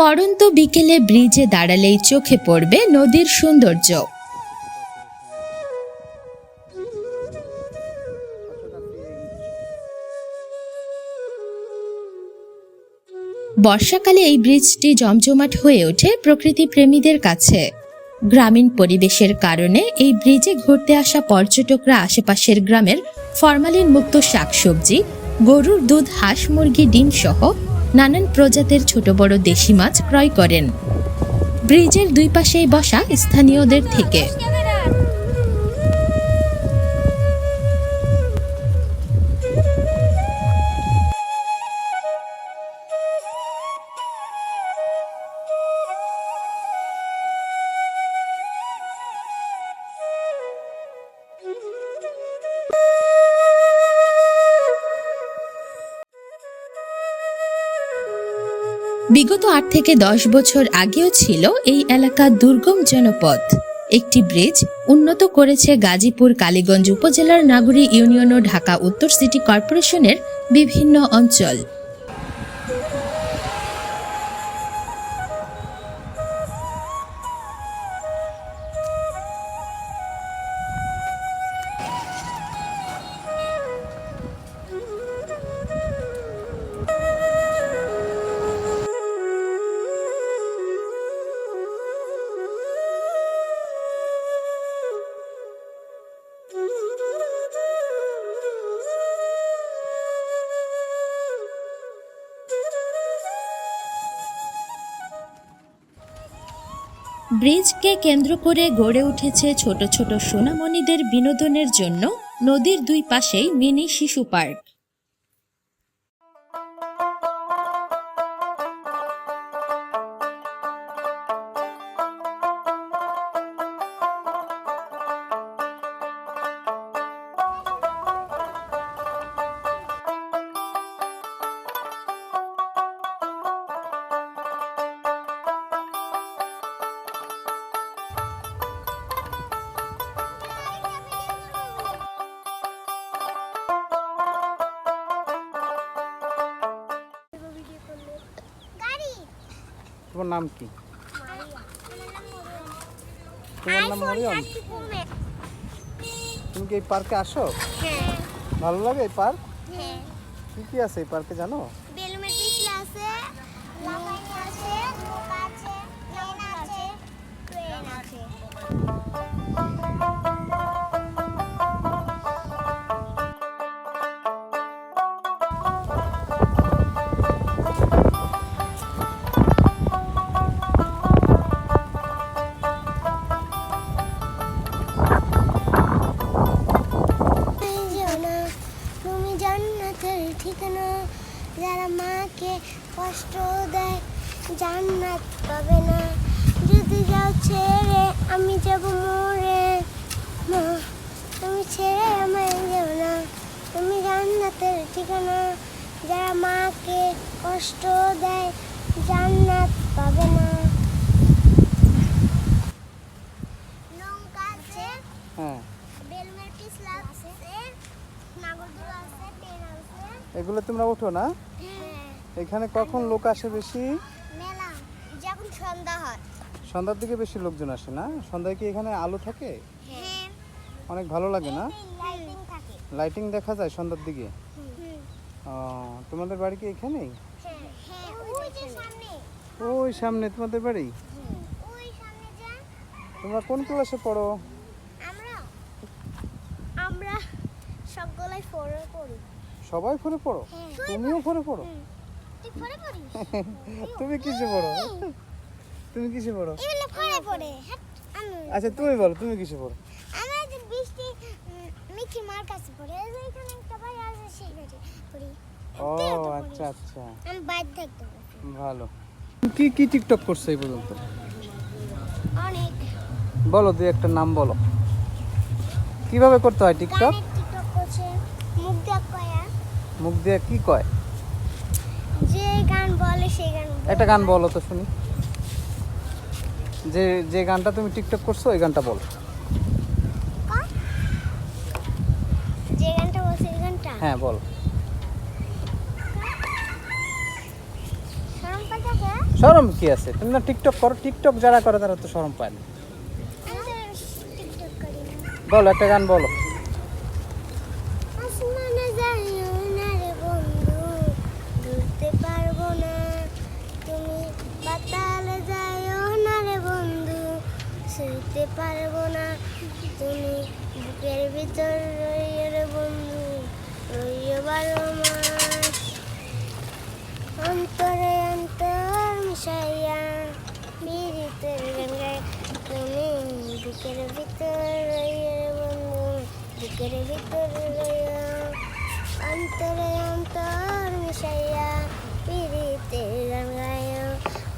পড়ন্ত বিকেলে ব্রিজে দাঁড়ালেই চোখে পড়বে নদীর সৌন্দর্য। বর্ষাকালে এই ব্রিজটি জমজমাট হয়ে ওঠে প্রকৃতি প্রেমীদের কাছে। গ্রামীণ পরিবেশের কারণে এই ব্রিজে ঘুরতে আসা পর্যটকরা আশেপাশের গ্রামের ফরমালিন মুক্ত শাকসবজি, গরুর দুধ, হাঁস, মুরগি ডিম সহ নানান প্রজাতির ছোট বড় দেশি মাছ ক্রয় করেন। ব্রিজের দুই পাশেই বসা স্থানীয়দের থেকে। বিগত আট থেকে দশ বছর আগেও ছিল এই এলাকা দুর্গম জনপথ একটি ব্রিজ উন্নত করেছে গাজীপুর, কালীগঞ্জ উপজেলার নাগরী ইউনিয়ন ও ঢাকা উত্তর সিটি কর্পোরেশনের বিভিন্ন অঞ্চল। ব্রিজকে কেন্দ্র করে গড়ে উঠেছে ছোট ছোট সোনামণিদের বিনোদনের জন্য নদীর দুই পাশেই মিনি শিশু পার্ক। তোমার নাম কি? তোমার নাম মরিয়ম? তুমি কি এই পার্কে আসো? ভালো লাগে এই পার্ক? কি কি আছে এই পার্কে জানো? কষ্ট দেয় জান্নাত পাবে না। নৌকা আছে হ্যাঁ। বেলমের পিছলা আছে নাগরদোলা আছে ট্রেন আছে। এগুলো তোমরা ওঠো না? হ্যাঁ। এখানে কখন লোক আসে বেশি? মেলা যখন সন্ধ্যা হয়। সন্ধ্যার দিকে বেশি লোকজন আসে না? সন্ধ্যায় কি এখানে আলো থাকে? হ্যাঁ। অনেক ভালো লাগে না? লাইটিং দেখা যায় সন্ধ্যার দিকে? তোমাদের বাড়ি কি এখানেই? হ্যাঁ ওই সামনে তোমাদের বাড়ি? তোমরা কোন ক্লাসে পড়ো? আমরা সবগুলাই ফোরে পড়ি সবাই ফোরে পড়ো? তুমিও ফোরে পড়ো? তুমি কিসে পড়ো? তুমি কিসে পড়ো? আচ্ছা তুমি বলো তুমি কিসে পড়ো? আমরা বৃষ্টি উম, মার কাছে পড়ি। এখানে একটা বাড়ি আছে সেই পড়ি। ও আচ্ছা আচ্ছা। আমি বাইর থাকতে ভালো। কি কি টিকটক করছ এই পর্যন্ত? অনেক। বলো দুই একটা নাম বলো। কীভাবে করতে হয় টিকটক? টিকটক করছে মুখ দেখ কয়া মুখ দিয়ে কি কয়? যে গান বলে সেই গান একটা গান বলো তো শুনি। যে যে গানটা তুমি টিকটক করছ ওই গানটা বলো। যে গানটা বলছে গানটা? হ্যাঁ বলো। শরম কি আছে? তুমি না টিকটক করো টিকটক যারা করে তারা তো শরম পায় না। বলো, একটা গান বলো। শুইতে পারব না। তুমি বুকের ভিতর রইও রে বন্ধু, রইও বারো মাস বুকের ভিতর রইও রে বন্ধু বুকের ভিতর রইও অন্তরে অন্তর মিশাইয়া বিরিতের গঙ্গায়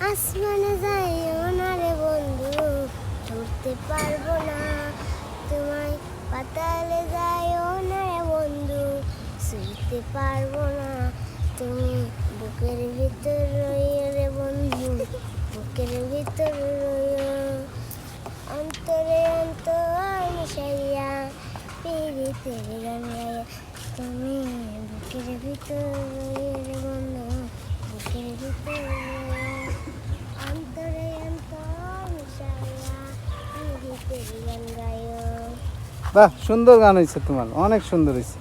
আসমানে যাইও না রে বন্ধু ধরতে পারব না। তোমায় পাতালে যাইও না বন্ধু শুইতে পারব না তুমি বুকের ভিতর রইও রে বন্ধু বুকের ভিতর রইও অন্তরে অন্তর মিশাইয়া পিড়িতের গান গাইয়া তুমি বুকের ভিতর রইও রে বন্ধু বুকের ভিতর রইও অন্তরে অন্তর মিশাইয়া পিড়িতের গান গাইও বাহ সুন্দর গান হয়েছে তোমার অনেক সুন্দর হয়েছে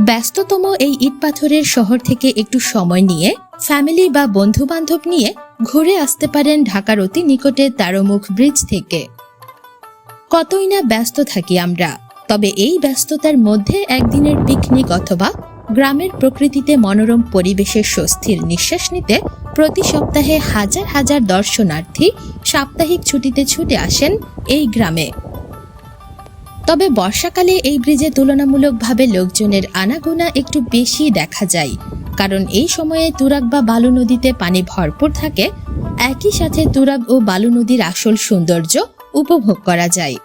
ব্যস্ততম এই ইট পাথরের শহর থেকে একটু সময় নিয়ে ফ্যামিলি বা বন্ধু বান্ধব নিয়ে ঘুরে আসতে পারেন ঢাকার অতি নিকটে তারমুখ ব্রিজ থেকে। কতই না ব্যস্ত থাকি আমরা, তবে এই ব্যস্ততার মধ্যে একদিনের পিকনিক অথবা গ্রামের প্রকৃতিতে মনোরম পরিবেশের স্বস্তির নিঃশ্বাস নিতে প্রতি সপ্তাহে হাজার হাজার দর্শনার্থী সাপ্তাহিক ছুটিতে ছুটে আসেন এই গ্রামে। তবে বর্ষাকালে এই ব্রিজে তুলনামূলকভাবে লোকজনের আনাগোনা একটু বেশি দেখা যায়। কারণ এই সময়ে তুরাগ বা বালু নদীতে পানি ভরপুর থাকে, একই সাথে তুরাগ ও বালু নদীর আসল সৌন্দর্য উপভোগ করা যায়।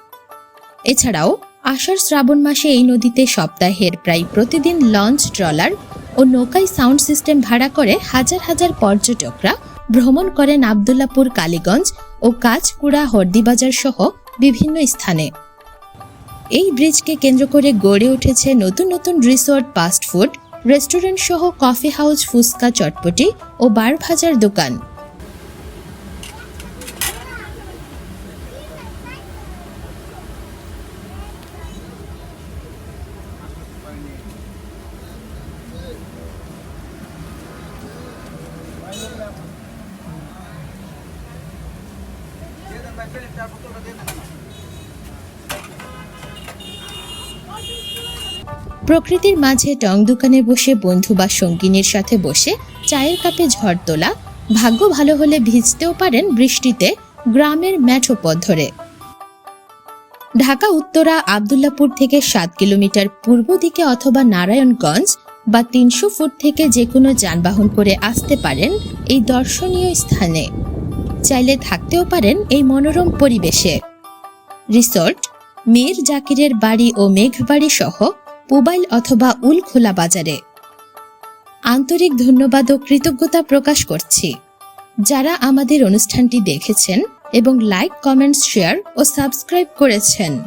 এছাড়াও, আষাঢ় শ্রাবণ মাসে এই নদীতে সপ্তাহের প্রায় প্রতিদিন লঞ্চ ট্রলার ও নৌকায় সাউন্ড সিস্টেম ভাড়া করে হাজার হাজার পর্যটকরা ভ্রমণ করেন আবদুল্লাপুর, কালীগঞ্জ ও কাজকুড়া হর্দিবাজার সহ বিভিন্ন স্থানে। এই ব্রিজকে কেন্দ্র করে গড়ে উঠেছে নতুন নতুন রিসোর্ট ফাস্টফুড রেস্টুরেন্ট সহ কফি হাউস ফুসকা চটপটি ও বার ভাজার দোকান। প্রকৃতির মাঝে টং দোকানে বসে বন্ধু বা সঙ্গিনীর সাথে বসে চায়ের কাপে ঝড় তোলা, ভাগ্য ভালো হলে ভিজতেও পারেন বৃষ্টিতে গ্রামের ম্যাঠো পথ ধরে। ঢাকা, উত্তরা, আবদুল্লাপুর থেকে সাত কিলোমিটার পূর্ব দিকে অথবা নারায়ণগঞ্জ বা তিনশো ফুট থেকে যে কোনো যানবাহন করে আসতে পারেন এই দর্শনীয় স্থানে। চাইলে থাকতেও পারেন এই মনোরম পরিবেশে। রিসোর্ট, মীর জাকিরের বাড়ি ও মেঘবাড়ি সহ পুবাইল অথবা উল খোলা বাজারে। আন্তরিক ধন্যবাদ ও কৃতজ্ঞতা প্রকাশ করছি। যারা আমাদের অনুষ্ঠানটি দেখেছেন এবং লাইক কমেন্ট শেয়ার ও সাবস্ক্রাইব করেছেন।